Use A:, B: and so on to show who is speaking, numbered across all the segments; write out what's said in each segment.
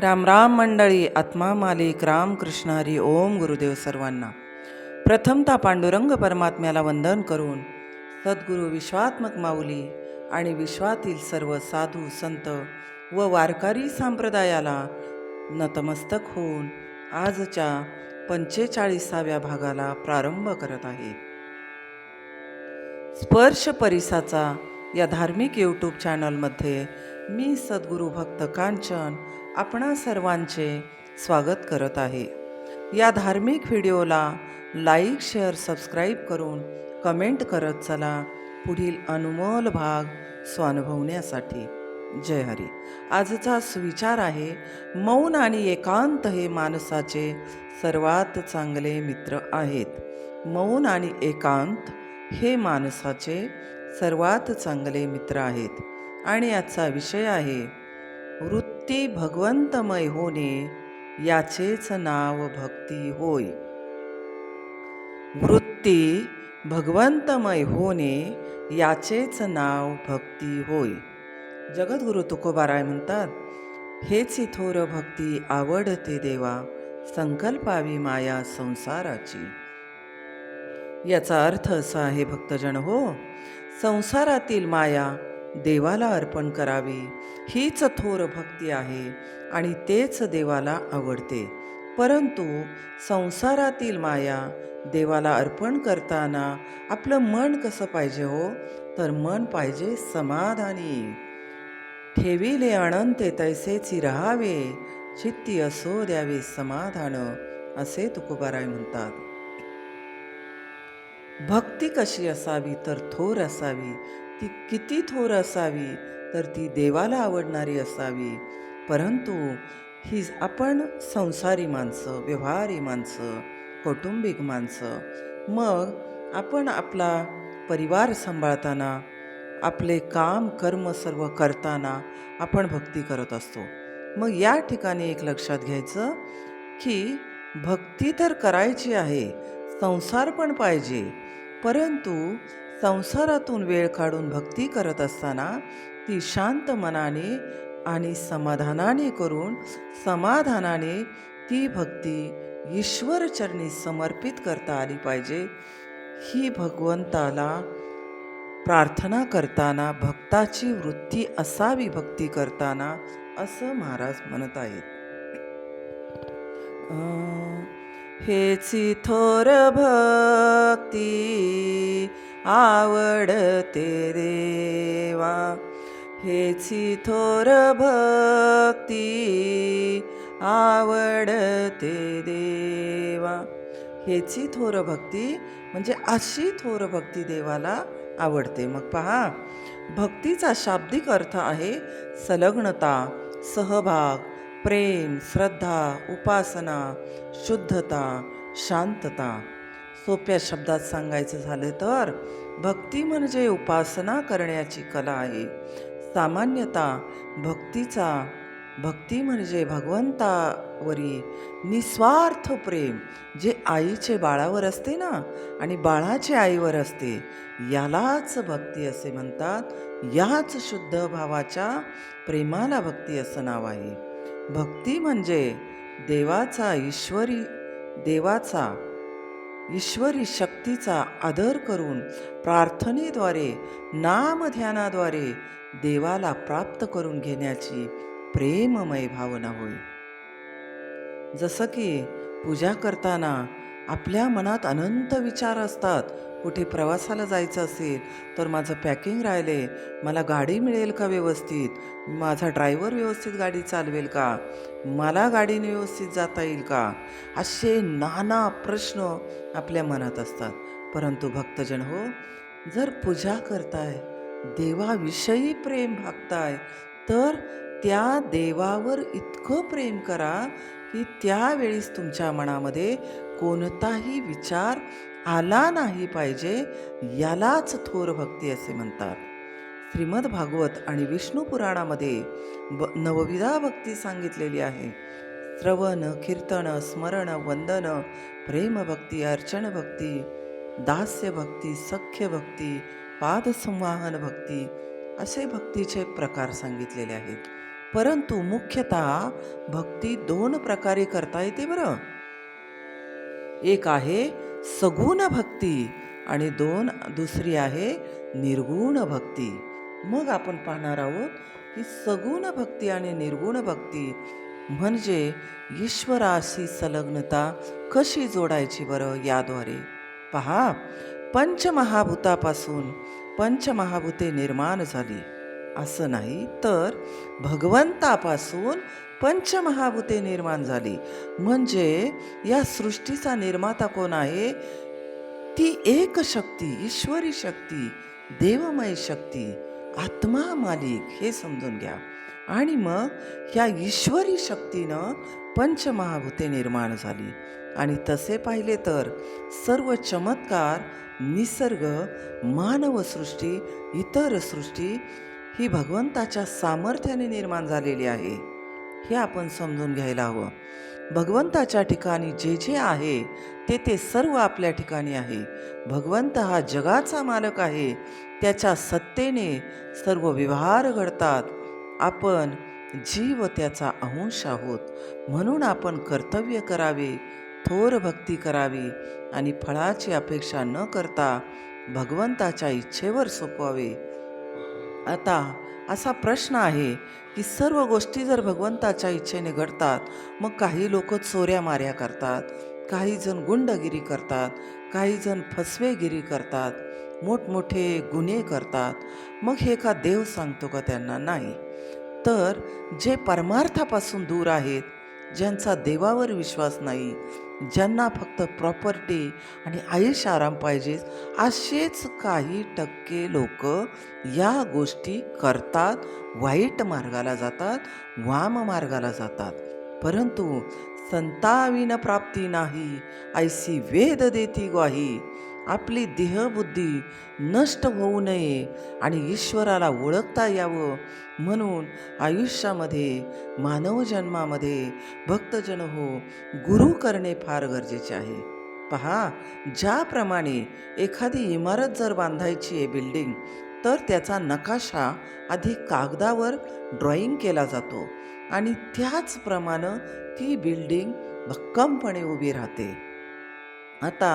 A: राम राम मंडळी आत्मा मालिक राम कृष्णारी ओम गुरुदेव सर्वांना. प्रथमता पांडुरंग परमात्म्याला वंदन करून सद्गुरू विश्वात्मक माऊली आणि विश्वातील सर्व साधू संत व वारकरी संप्रदायाला नतमस्तक होऊन आजच्या पंचेचाळीसाव्या भागाला प्रारंभ करत आहे स्पर्श परिसाचा या धार्मिक यूट्यूब चॅनलमध्ये मी सद्गुरू भक्त कांचन आपणा सर्वांचे स्वागत करत आहे. या धार्मिक व्हिडिओला लाईक शेअर सबस्क्राईब करून कमेंट करत चला. पुढील अनमोल भाग स्वानुभवण्यासाठी. जय हरी. आजचा सुविचार आहे मौन आणि एकांत हे माणसाचे सर्वात चांगले मित्र आहेत. मौन आणि एकांत हे माणसाचे सर्वात चांगले मित्र आहेत. आणि आजचा विषय आहे वृत्त भगवंतमय होणे याचेच नाव भक्ती होय. वृत्ती भगवंतमय होणे याचेच नाव भक्ती होय. जगद्गुरु तुकोबाराय म्हणतात हेच थोर भक्ती आवडते देवा संकल्पावी माया संसाराची. याचा अर्थ असा आहे भक्तजन हो संसारातील माया देवाला अर्पण करावी हीच थोर भक्ती आहे आणि तेच देवाला आवडते. परंतु संसारातील माया देवाला अर्पण करताना आपलं मन कसं पाहिजे हो? तर मन पाहिजे समाधानी. ठेविले अनंते तैसेची राहावे चित्ती असो द्यावे समाधान असे तुकोबाराय म्हणतात. भक्ती कशी असावी तर थोर असावी ती किती थोर असावी तर ती देवाला आवडणारी असावी. परंतु ही आपण संसारी माणसं व्यवहारी माणसं कौटुंबिक माणसं मग आपण आपला परिवार सांभाळताना आपले काम कर्म सर्व करताना आपण भक्ती करत असतो. मग या ठिकाणी एक लक्षात घ्यायचं की भक्ती तर करायची आहे संसार पण पाहिजे. परंतु संसारातून वेळ काढून भक्ती करत असताना ती शांत मनाने आणि समाधानाने करून समाधानाने ती भक्ती ईश्वरचरणी समर्पित करता आली पाहिजे. ही भगवंताला प्रार्थना करताना भक्ताची वृत्ती असावी भक्ती करताना असं महाराज म्हणत आहेत. अं, हेची थोर भक्ती आवडते देवा. हेची थोर भक्ती आवडते देवा. हेची थोर भक्ती म्हणजे अशी थोर भक्ती देवाला आवडते. मग पहा भक्तीचा शाब्दिक अर्थ आहे संलग्नता सहभाग प्रेम श्रद्धा उपासना शुद्धता शांतता. सोप्या शब्दात सांगायचं झालं तर भक्ती म्हणजे उपासना करण्याची कला आहे. सामान्यतः भक्तीचा भक्ती म्हणजे भगवंतावरी निस्वार्थ प्रेम जे आईचे बाळावर असते ना आणि बाळाचे आईवर असते यालाच भक्ती असे म्हणतात. याच शुद्ध भावाच्या प्रेमाला भक्ती असं नाव आहे. भक्ती म्हणजे देवाचा ईश्वरी देवाचा ईश्वरी शक्तीचा आदर करून प्रार्थनेद्वारे नामध्यानाद्वारे देवाला प्राप्त करून घेण्याची प्रेममय भावना होय. जसं की पूजा करताना आपल्या मनात अनंत विचार असतात कुठे प्रवासाला जायचं असेल तर माझं पॅकिंग राहिले. मला गाडी मिळेल का व्यवस्थित? माझा ड्रायव्हर व्यवस्थित गाडी चालवेल का? मला गाडीने व्यवस्थित जाता येईल का? असे नाना प्रश्न आपल्या मनात असतात. परंतु भक्तजन हो जर पूजा करताय देवाविषयी प्रेम भागताय तर त्या देवावर इतकं प्रेम करा की त्यावेळीस तुमच्या मनामध्ये कोणताही विचार आला नाही पाहिजे यालाच थोर भक्ती असे म्हणतात. श्रीमद भागवत आणि विष्णू पुराणामध्ये ब नवविधा भक्ती सांगितलेली आहे. श्रवण कीर्तन स्मरण वंदन प्रेमभक्ती अर्चन भक्ती दास्य भक्ती सख्य भक्ती पादसंवाहन भक्ती असे भक्तीचे प्रकार सांगितलेले आहेत. परंतु मुख्यतः भक्ती दोन प्रकारे करता येते बरं. एक आहे सगुण भक्ती आणि दोन दुसरी आहे निर्गुण भक्ती. मग आपण पाहणार आहोत की सगुण भक्ती आणि निर्गुण भक्ती म्हणजे ईश्वराशी संलग्नता कशी जोडायची बरं याद्वारे? पहा पंचमहाभूतापासून पंचमहाभूते निर्माण झाली. असं नाही तर भगवंतापासून पंचमहाभूते निर्माण झाली. म्हणजे या सृष्टीचा निर्माता कोण आहे? ती एक शक्ती ईश्वरी शक्ती देवमय शक्ती आत्मा मालिक हे समजून घ्या. आणि मग ह्या ईश्वरी शक्तीनं पंचमहाभूते निर्माण झाली. आणि तसे पाहिले तर सर्व चमत्कार निसर्ग मानवसृष्टी इतर सृष्टी ही भगवंताच्या सामर्थ्याने निर्माण झालेली आहे. हे आपण समजून घ्यायला हवं. भगवंताच्या ठिकाणी जे जे आहे ते ते सर्व आपल्या ठिकाणी आहे. भगवंत हा जगाचा मालक आहे. त्याच्या सत्तेने सर्व व्यवहार घडतात. आपण जीव त्याचा अंश आहोत. म्हणून आपण कर्तव्य करावे थोर भक्ती करावी आणि फळाची अपेक्षा न करता भगवंताच्या इच्छेवर सोपवावे. आता असा प्रश्न आहे की सर्व गोष्टी जर भगवंताच्या इच्छेने घडतात मग काही लोक चोऱ्या माऱ्या करतात काही जण गुंडगिरी करतात काही जण फसवेगिरी करतात मोठमोठे गुन्हे करतात. मग हे का देव सांगतो का त्यांना? नाही. तर जे परमार्थापासून दूर आहेत ज्यांचा देवावर विश्वास नाही ज्यांना फक्त प्रॉपर्टी आणि आयुष आराम पाहिजे असेच काही टक्के लोक या गोष्टी करतात वाईट मार्गाला जातात वाम मार्गाला जातात. परंतु संताविन प्राप्ती नाही ऐसी वेद देती ग्वाही. आपली देहबुद्धी नष्ट होऊ नये आणि ईश्वराला ओळखता यावं म्हणून आयुष्यामध्ये मानवजन्मामध्ये भक्तजन हो गुरु करणे फार गरजेचे आहे. पहा ज्याप्रमाणे एखादी इमारत जर बांधायची आहे बिल्डिंग तर त्याचा नकाशा आधी कागदावर ड्रॉइंग केला जातो आणि त्याचप्रमाणे ती बिल्डिंग भक्कमपणे उभी राहते. आता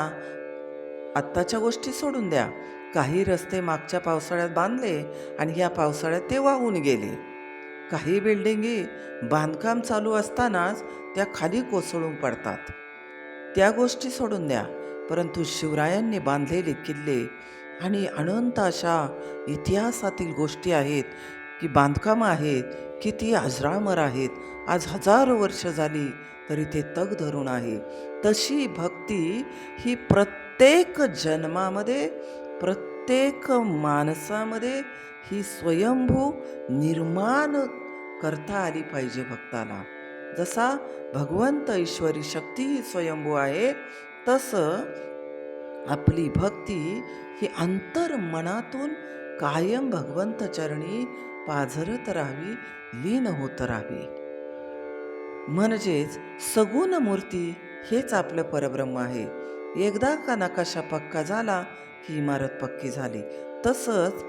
A: आत्ताच्या गोष्टी सोडून द्या. काही रस्ते मागच्या पावसाळ्यात बांधले आणि या पावसाळ्यात ते वाहून गेले. काही बिल्डिंगी बांधकाम चालू असतानाच त्या खाली कोसळून पडतात. त्या गोष्टी सोडून द्या परंतु शिवरायांनी बांधलेले किल्ले आणि अनंत अशा इतिहासातील गोष्टी आहेत की बांधकामं आहेत की ती अजरामर आहेत आज हजारो वर्ष झाली तरी ते तग धरून आहे. तशी भक्ती ही प्रत्येक प्रत्येक जन्मामध्ये प्रत्येक माणसामध्ये ही स्वयंभू निर्माण करता आली पाहिजे भक्ताला. जसा भगवंत ईश्वरी शक्ती ही स्वयंभू आहे तसं आपली भक्ती ही अंतर मनातून कायम भगवंत चरणी पाझरत राहावी लीन होत राहावी. म्हणजेच सगुण मूर्ती हेच आपलं परब्रह्म आहे. एकदा का नकाशा पक्का झाला की इमारत पक्की झाली? तसंच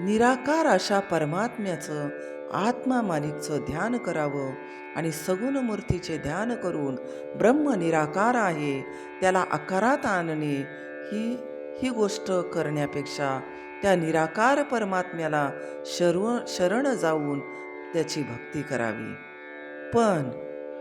A: निराकार अशा परमात्म्याचं आत्मा मालिकचं ध्यान करावं आणि सगुण मूर्तीचे ध्यान करून ब्रह्म निराकार आहे त्याला आकारात आणणे ही ही गोष्ट करण्यापेक्षा त्या निराकार परमात्म्याला शर्व शरण जाऊन त्याची भक्ती करावी. पण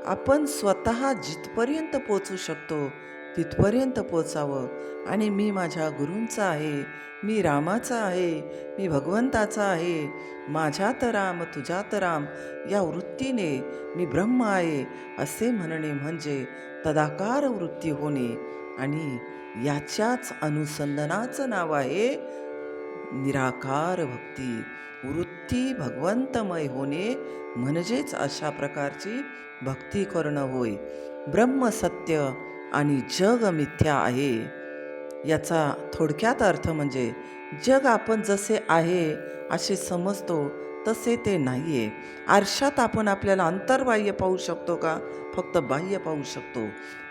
A: आपण स्वतः जिथपर्यंत पोचू शकतो तिथपर्यंत पोचावं. आणि मी माझ्या गुरूंचा आहे मी रामाचा आहे मी भगवंताचा आहे. माझ्यात राम तुझ्यात राम या वृत्तीने मी ब्रह्म आहे असे म्हणणे म्हणजे तदाकार वृत्ती होणे. आणि याच्याच अनुसंधनाचं नाव आहे निराकार भक्ती. वृत्ती भगवंतमय होणे म्हणजेच अशा प्रकारची भक्ती करणं होय. ब्रह्म सत्य आणि जग मिथ्या आहे. याचा थोडक्यात अर्थ म्हणजे जग आपण जसे आहे असे समजतो तसे ते नाही आहे आरशात आपण आपल्याला अंतर्बाह्य पाहू शकतो का? फक्त बाह्य पाहू शकतो.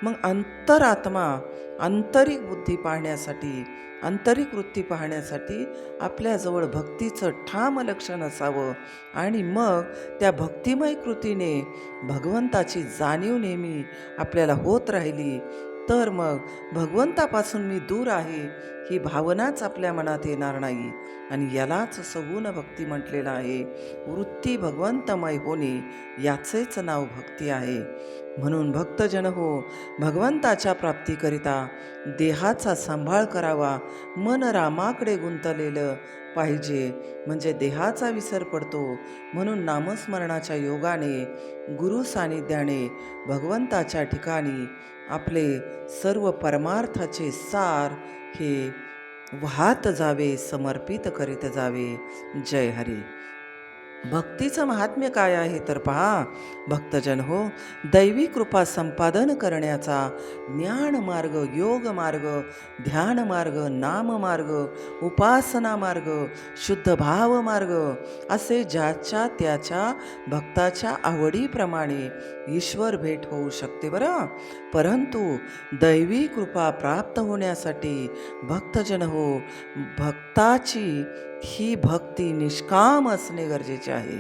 A: मग अंतरात्मा आंतरिक बुद्धी पाहण्यासाठी आंतरिक वृत्ती पाहण्यासाठी आपल्याजवळ भक्तीचं ठाम लक्षण असावं. आणि मग त्या भक्तिमय कृतीने भगवंताची जाणीव नेहमी आपल्याला होत राहिली. तर मग भगवंतापासून मी दूर आहे ही भावनाच आपल्या मनात येणार नाही. आणि यालाच सगुण भक्ती म्हटलेलं आहे. वृत्ती भगवंतमय होणे याचेच नाव भक्ती आहे. म्हणून भक्तजन हो भगवंताच्या प्राप्तीकरिता देहाचा सांभाळ करावा मन रामाकडे गुंतलेलं पाहिजे. म्हणजे देहाचा विसर पडतो. म्हणून नामस्मरणाच्या योगाने गुरु सानिध्याने भगवंताच्या ठिकाणी आपले सर्व परमार्थाचे सार हे वाहत जावे समर्पित करीत जावे. जय हरी. भक्तीचं महात्म्य काय आहे तर पहा. भक्तजन हो दैवी कृपा संपादन करण्याचा ज्ञान मार्ग योग मार्ग ध्यान मार्ग नाम मार्ग उपासना मार्ग शुद्ध भाव मार्ग असे ज्याच्या त्याच्या भक्ताच्या आवडीप्रमाणे ईश्वर भेट होऊ शकते बरं. परंतु दैवी कृपा प्राप्त होण्यासाठी भक्तजन हो भक्ताची ही भक्ती निष्काम असणे गरजेचे आहे.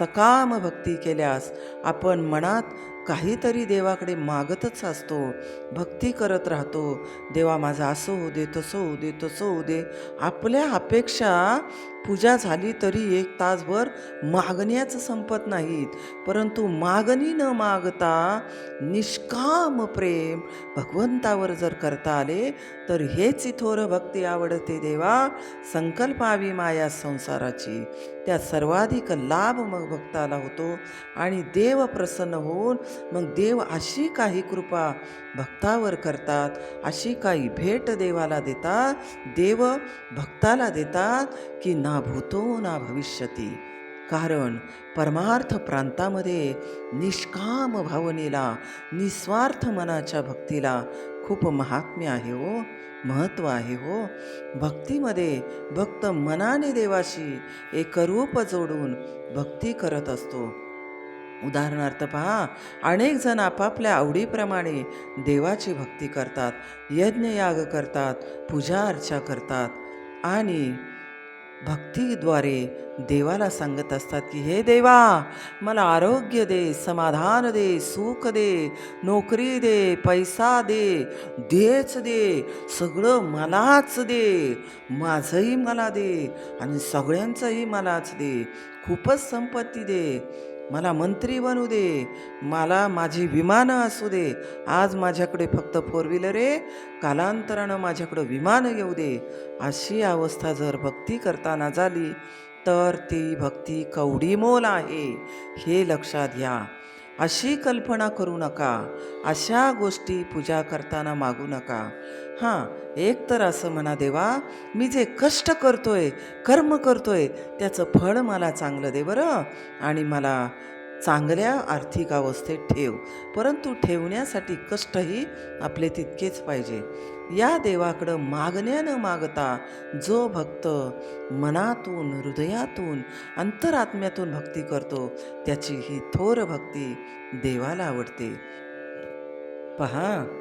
A: सकाम भक्ती केल्यास आपण मनात काहीतरी देवाकडे मागतच असतो. भक्ती करत राहतो. देवा माझा असं होऊ दे तसं होऊ दे तसं होऊ दे. आपल्या अपेक्षा पूजा झाली तरी एक तासभर मागण्याचं संपत नाहीत. परंतु मागणी न मागता निष्काम प्रेम भगवंतावर जर करता आले तर हेच इथोर भक्ती आवडते देवा. संकल्पावी माया संसाराची. त्या सर्वाधिक लाभ मग भक्ताला होतो आणि देव प्रसन्न होऊन मग देव अशी काही कृपा भक्तावर करतात अशी काही भेट देवाला देतात देव भक्ताला देतात की ना भूतो ना भविष्यती. कारण परमार्थ प्रांतामध्ये निष्काम भावनेला निस्वार्थ मनाच्या भक्तीला खूप महात्म्य आहे हो महत्त्व आहे हो. भक्तीमध्ये भक्त मनाने देवाशी एकरूप जोडून भक्ती करत असतो. उदाहरणार्थ पहा अनेक जण आपापल्या आवडीप्रमाणे देवाची भक्ती करतात यज्ञयाग करतात पूजा अर्चा करतात आणि भक्तीद्वारे देवाला सांगत असतात की हे देवा मला आरोग्य दे समाधान दे सुख दे नोकरी दे पैसा दे देच दे सगळं मलाच दे माझंही मला दे आणि सगळ्यांचंही मलाच दे खूपच संपत्ती दे. मला मंत्री बनू दे. मला माझी विमानं असू दे. आज माझ्याकडे फक्त फोर व्हीलर आहे. कालांतरानं माझ्याकडं विमानं येऊ दे. अशी अवस्था जर भक्ती करताना झाली तर ती भक्ती कवडीमोल आहे. हे लक्षात घ्या. अशी कल्पना करू नका. अशा गोष्टी पूजा करताना मागू नका. हां एक तर असं म्हणा देवा मी जे कष्ट करतोय कर्म करतोय त्याचं फळ मला चांगलं दे बरं आणि मला चांगल्या आर्थिक अवस्थेत ठेव. परंतु ठेवण्यासाठी कष्टही आपले तितकेच पाहिजे. या देवाकडं मागण्या न मागता जो भक्त मनातून हृदयातून अंतरात्म्यातून भक्ती करतो त्याची ही थोर भक्ती देवाला आवडते. पहा.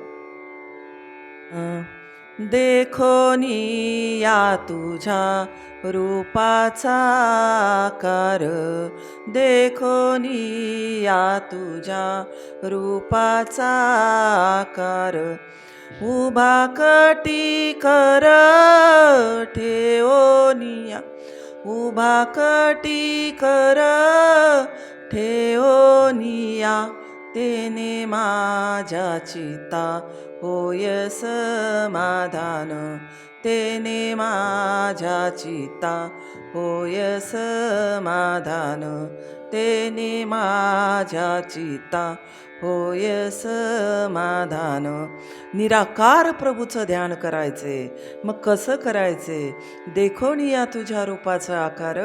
A: देखो देखोनी या तुझ्या रूपाचा आकार. देखोनी या तुझ्या रूपाचा आकार. उभा कटी कर ठेवोनिया उभा कटी कर ठेवनिया तेने माझ्या चिता होय समाधान. तेने माझ्या चिता होय समाधान. तेने माझ्या चिता होय समाधान. निराकार प्रभूचं ध्यान करायचे. मग कसं करायचे? देखोन या तुझ्या रूपाचा आकार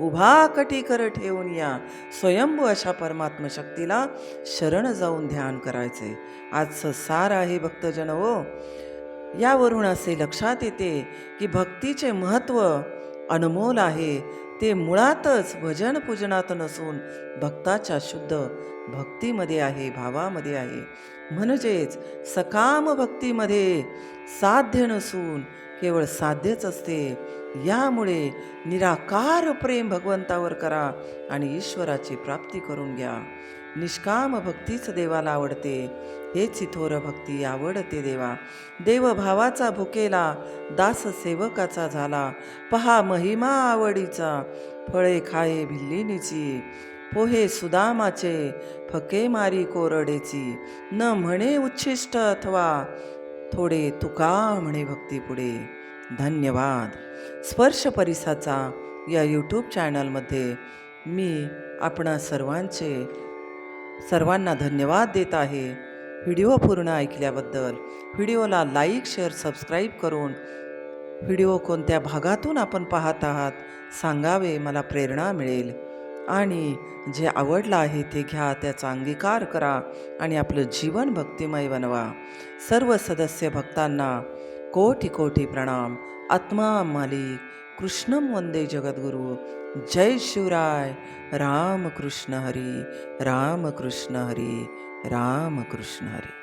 A: उभा कटीकर ठेवून या. स्वयंभू अशा परमात्म शक्तीला शरण जाऊन ध्यान करायचे. आजचं सार आहे भक्तजन हो. यावरून असे लक्षात येते की भक्तीचे महत्त्व अनमोल आहे. ते मुळातच भजन पूजनात नसून भक्ताच्या शुद्ध भक्तीमध्ये आहे भावामध्ये आहे. म्हणजेच सकाम भक्तीमध्ये साध्य नसून केवळ साध्यच असते. यामुळे निराकार प्रेम भगवंतावर करा आणि ईश्वराची प्राप्ती करून घ्या. निष्काम भक्तीच देवाला आवडते. हेच थोर भक्ती आवडते देवा. देवभावाचा भुकेला दास सेवकाचा झाला. पहा महिमा आवडीचा फळे खाये भिल्लीनीची. पोहे सुदामाचे फके मारी कोरडेची. न म्हणे उच्छिष्ट अथवा थोडे तुका म्हणे भक्ती पुढे धन्यवाद. स्पर्श परिसाचा या यूट्यूब चॅनलमध्ये मी आपणा सर्वांचे सर्वांना धन्यवाद देत आहे. व्हिडिओ पूर्ण ऐकल्याबद्दल व्हिडिओला लाईक शेअर सबस्क्राईब करून व्हिडिओ कोणत्या भागातून आपण पाहत आहात सांगावे मला प्रेरणा मिळेल. आणि जे आवडलं आहे ते घ्या त्याचा अंगीकार करा आणि आपलं जीवन भक्तिमय बनवा. सर्व सदस्य भक्तांना कोटी कोटी प्रणाम. आत्मा मालिक कृष्णम वंदे जगद्गुरू. जय शिवराय. राम कृष्ण हरी राम कृष्ण हरी राम कृष्ण हरी.